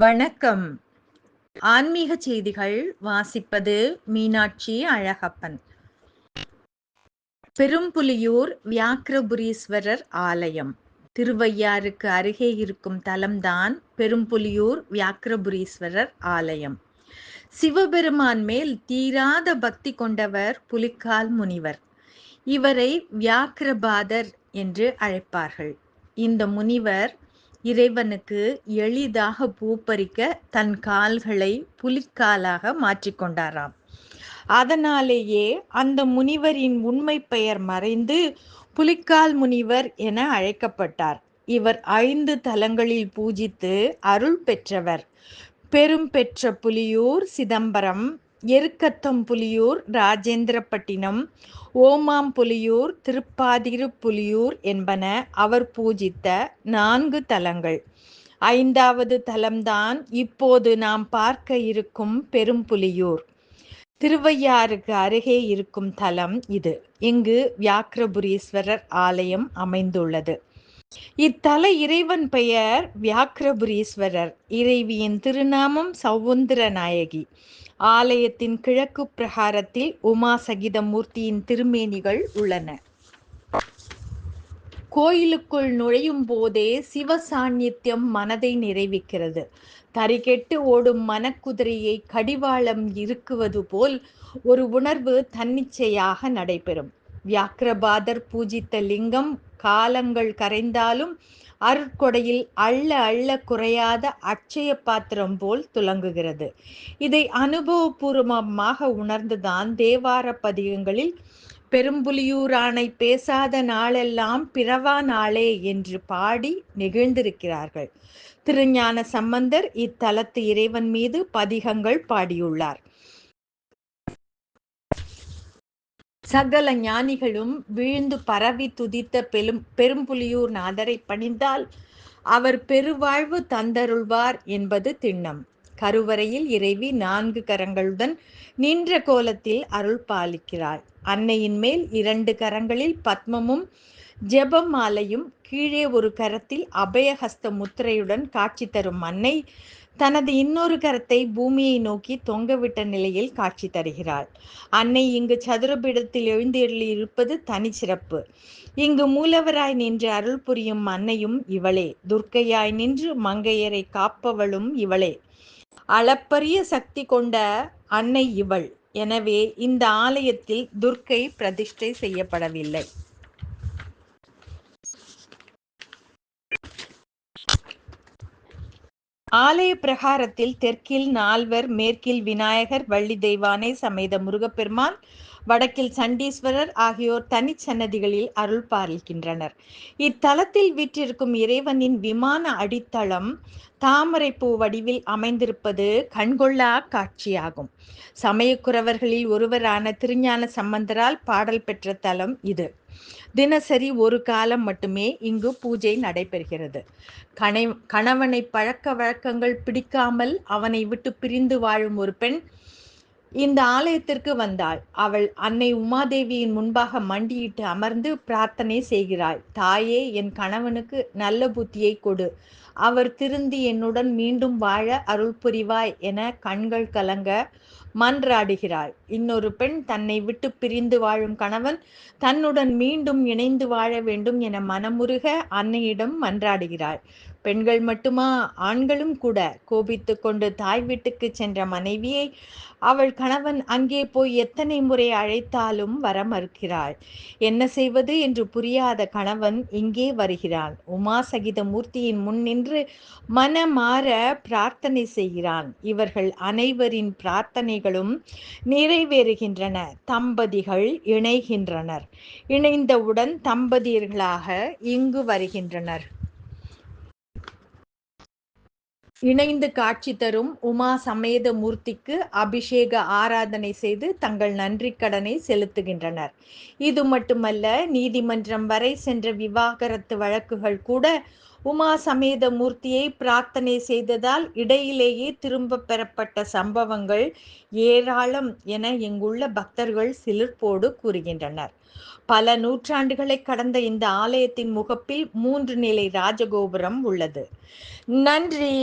வணக்கம். ஆன்மீக செய்திகள் வாசிப்பது மீனாட்சி அழகப்பன். பெரும்புலியூர் வியாக்கிரபுரீஸ்வரர் ஆலயம். திருவையாறுக்கு அருகே இருக்கும் தலம்தான் பெரும்புலியூர் வியாக்கிரபுரீஸ்வரர் ஆலயம். சிவபெருமான் மேல் தீராத பக்தி கொண்டவர் புலிக்கால் முனிவர். இவரை வியாக்கிரபாதர் என்று அழைப்பார்கள். இந்த முனிவர் இறைவனுக்கு எளிதாக பூப்பறிக்க தன் கால்களை புலிக்காலாக மாற்றிக்கொண்டாராம் அதனாலேயே அந்த முனிவரின் உண்மை பெயர் மறைந்து புலிக்கால் முனிவர் என அழைக்கப்பட்டார். இவர் ஐந்து தலங்களில் பூஜித்து அருள் பெற்றவர். பெரும் பெற்ற புலியூர் சிதம்பரம் எருக்கத்தம் புலியூர் ராஜேந்திரப்பட்டினம் ஓமாம் புலியூர் திருப்பாதிரு புலியூர் என்பன அவர் பூஜித்த நான்கு தலங்கள். ஐந்தாவது தலம்தான் இப்போது நாம் பார்க்க இருக்கும் பெரும்புலியூர். திருவையாறுக்கு அருகே இருக்கும் தலம் இது. இங்கு வியாக்கிரபுரீஸ்வரர் ஆலயம் அமைந்துள்ளது. இத்தல இறைவன் பெயர் வியாக்கிரபுரீஸ்வரர். இறைவியின் திருநாமம் சவுந்தர நாயகி ஆலயத்தின் கிழக்கு பிரகாரத்தில் உமா சகித மூர்த்தியின் திருமேனிகள் உள்ளன. கோயிலுக்குள் நுழையும் போதே சிவ சாநித்தியம் மனதை நிறைவிக்கிறது. தறிகெட்டு ஓடும் மனக்குதிரையை கடிவாளம் இருக்குவது போல் ஒரு உணர்வு தன்னிச்சையாக நடைபெறும். வியாக்கிரபாதர் பூஜித்த லிங்கம் காலங்கள் கரைந்தாலும் அருட்கொடையில் அள்ள அள்ள குறையாத அட்சய பாத்திரம் போல் துலங்குகிறது. இதை அனுபவபூர்வமாக உணர்ந்துதான் தேவார பதிகங்களில் பெரும்புலியூரானை பேசாத நாளெல்லாம் பிறவா நாளே என்று பாடி நெகிழ்ந்திருக்கிறார்கள். திருஞான சம்பந்தர் இத்தலத்து இறைவன் மீது பதிகங்கள் பாடியுள்ளார். சகல ஞானிகளும் வீழ்ந்து பரவி துதித்த பெரும் பெரும்புலியூர் நாதரை பணிந்தால் அவர் பெருவாழ்வு தந்தருள்வார் என்பது திண்ணம். கருவறையில் இறைவி நான்கு கரங்களுடன் நின்ற கோலத்தில் அருள் பாலிக்கிறாள் அன்னையின் மேல் இரண்டு கரங்களில் பத்மமும் ஜெபம் மாலையும் கீழே ஒரு கரத்தில் அபயஹஸ்த முத்திரையுடன் காட்சி தரும் அன்னை தனது இன்னொரு கரத்தை பூமியை நோக்கி தொங்கவிட்ட நிலையில் காட்சி தருகிறாள். அன்னை இங்கு சதுரபீடத்தில் எழுந்தேறி இருப்பது தனிச்சிறப்பு இங்கு மூலவராய் நின்று அருள் புரியும் அன்னையும் இவளே. துர்க்கையாய் நின்று மங்கையரை காப்பவளும் இவளே. அளப்பரிய சக்தி கொண்ட அன்னை இவள். எனவே இந்த ஆலயத்தில் துர்க்கை பிரதிஷ்டை செய்யப்படவில்லை. ஆலய பிரகாரத்தில் தெற்கில் நால்வர் மேற்கில் விநாயகர் வள்ளி தெய்வானை சமேத முருகப்பெருமான் வடக்கில் சண்டீஸ்வரர் ஆகியோர் தனிச்சன்னதிகளில் அருள் பாலிக்கின்றனர் இத்தலத்தில் வீற்றிருக்கும் இறைவனின் விமான அடித்தளம் தாமரை பூ வடிவில் அமைந்திருப்பது கண்கொள்ளா காட்சியாகும். சமயக்குறவர்களில் ஒருவரான திருஞான சம்பந்தரால் பாடல் பெற்ற தலம் இது. தினசரி ஒரு காலம் மட்டுமே இங்கு பூஜை நடைபெறுகிறது. கணை கணவனை பழக்க வழக்கங்கள் பிடிக்காமல் அவனை விட்டு பிரிந்து வாழும் ஒரு பெண் இந்த ஆலயத்திற்கு வந்தாள். அவள் அன்னை உமாதேவியின் முன்பாக மண்டியிட்டு அமர்ந்து பிரார்த்தனை செய்கிறாள். தாயே என் கணவனுக்கு நல்ல புத்தியை கொடு. அவர் திருந்தி என்னுடன் மீண்டும் வாழ அருள் புரிவாய் என கண்கள் கலங்க மன்றாடுகிறாள். இன்னொரு பெண் தன்னை விட்டு பிரிந்து வாழும் கணவன் தன்னுடன் மீண்டும் இணைந்து வாழ வேண்டும் என மனமுருக அன்னையிடம் மன்றாடுகிறாள். பெண்கள் மட்டுமா? ஆண்களும் கூட. கோபித்து கொண்டு தாய் வீட்டுக்கு சென்ற மனைவியை அவள் கணவன் அங்கே போய் எத்தனை முறை அழைத்தாலும் வர மறுக்கிறாள். என்ன செய்வது என்று புரியாத கணவன் இங்கே வருகிறான். உமா சகித மூர்த்தியின் முன் நின்று மனமாற பிரார்த்தனை செய்கிறான். இவர்கள் அனைவரின் பிரார்த்தனைகளும் நிறைவேறுகின்றன. தம்பதிகள் இணைகின்றனர். இணைந்தவுடன் தம்பதியர்களாக இங்கு வருகின்றனர். இணைந்து காட்சி தரும் உமா சமேத மூர்த்திக்கு அபிஷேக ஆராதனை செய்து தங்கள் நன்றி கடனை செலுத்துகின்றனர். இது மட்டுமல்ல நீதிமன்றம் வரை சென்ற விவாகரத்து வழக்குகள் கூட உமா சமேத மூர்த்தியை பிரார்த்தனை செய்ததால் இடையிலேயே திரும்ப பெறப்பட்ட சம்பவங்கள் ஏராளம் என இங்குள்ள பக்தர்கள் சிலிர்ப்போடு கூறுகின்றனர். பல நூற்றாண்டுகளை கடந்த இந்த ஆலயத்தின் முகப்பில் மூன்று நிலை ராஜகோபுரம் உள்ளது. நன்றி!